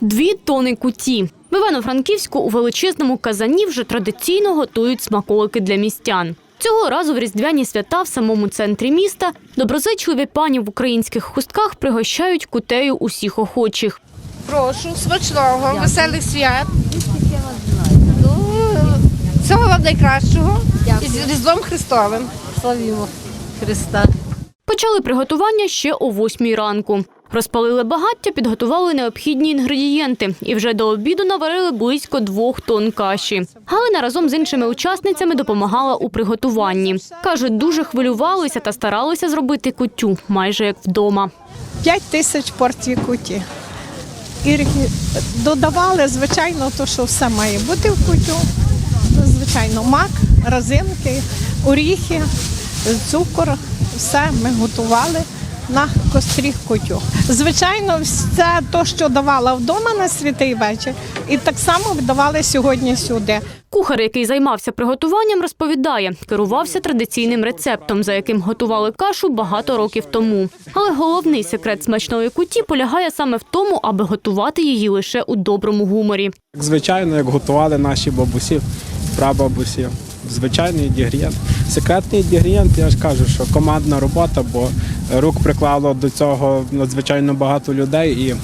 Дві тони куті. В Івано-Франківську у величезному казані вже традиційно готують смаколики для містян. Цього разу в різдвяні свята в самому центрі міста доброзичливі пані в українських хустках пригощають кутею усіх охочих. Прошу, смачного, веселих свят. Ну, всього вам найкращого. І з Різдвом Христовим. Славімо Христа. Почали приготування ще о восьмій ранку. Розпалили багаття, підготували необхідні інгредієнти і вже до обіду наварили близько двох тонн каші. Галина разом з іншими учасницями допомагала у приготуванні. Кажуть, дуже хвилювалися та старалися зробити кутю, майже як вдома. 5 тисяч порцій куті. І додавали, звичайно, то, що все має бути в кутю. Звичайно, мак, розинки, оріхи, цукор. Все ми готували на кострі кутю. Звичайно, все те, що давала вдома на святий вечір, і так само давали сьогодні сюди. Кухар, який займався приготуванням, розповідає, керувався традиційним рецептом, за яким готували кашу багато років тому. Але головний секрет смачної куті полягає саме в тому, аби готувати її лише у доброму гуморі. Звичайно, як готували наші бабусі, прабабусі. Звичайний інгредієнт. Секретний інгредієнт, я ж кажу, що командна робота, бо рук приклало до цього надзвичайно багато людей, і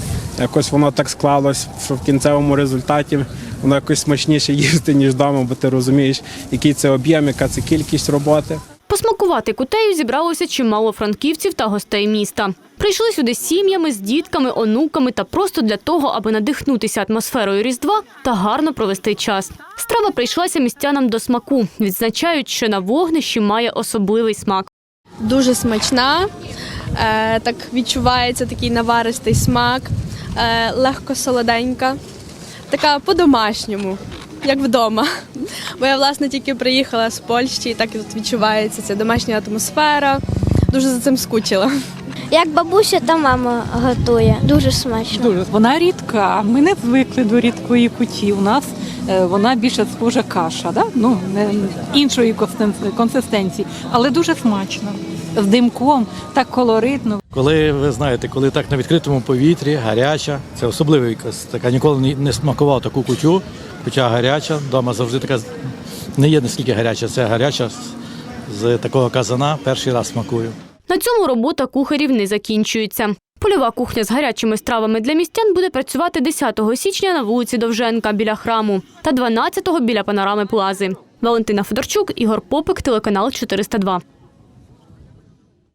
якось воно так склалось, що в кінцевому результаті воно якось смачніше їсти, ніж вдома, бо ти розумієш, який це об'єм, яка це кількість роботи. Посмакувати кутею зібралося чимало франківців та гостей міста. Прийшли сюди з сім'ями, з дітками, онуками та просто для того, аби надихнутися атмосферою Різдва та гарно провести час. Страва прийшлася містянам до смаку. Відзначають, що на вогнищі має особливий смак. дуже смачна. Е, так відчувається такий наваристий смак, е, легко солоденька, така по-домашньому, як вдома. Бо я власне тільки приїхала з Польщі, і так і тут відчувається ця домашня атмосфера. Дуже за цим скучила. Як бабуся та мама готує, дуже смачно. Дуже вона рідка. Ми не звикли до рідкої куті. У нас е, вона більше схожа каша, да? ну не іншої консистенції, але дуже смачно. З димком, так колоритно. Коли ви знаєте, коли так на відкритому повітрі, гаряча, це особливий якась така. Ніколи не- не смакував таку кутю, кутя гаряча. Дома завжди така не є наскільки гаряча, це гаряча з такого казана. Перший раз смакую. На цьому робота кухарів не закінчується. Польова кухня з гарячими стравами для містян буде працювати 10 січня на вулиці Довженка біля храму та 12-го біля панорами Плази. Валентина Федорчук, Ігор Попик, телеканал 402.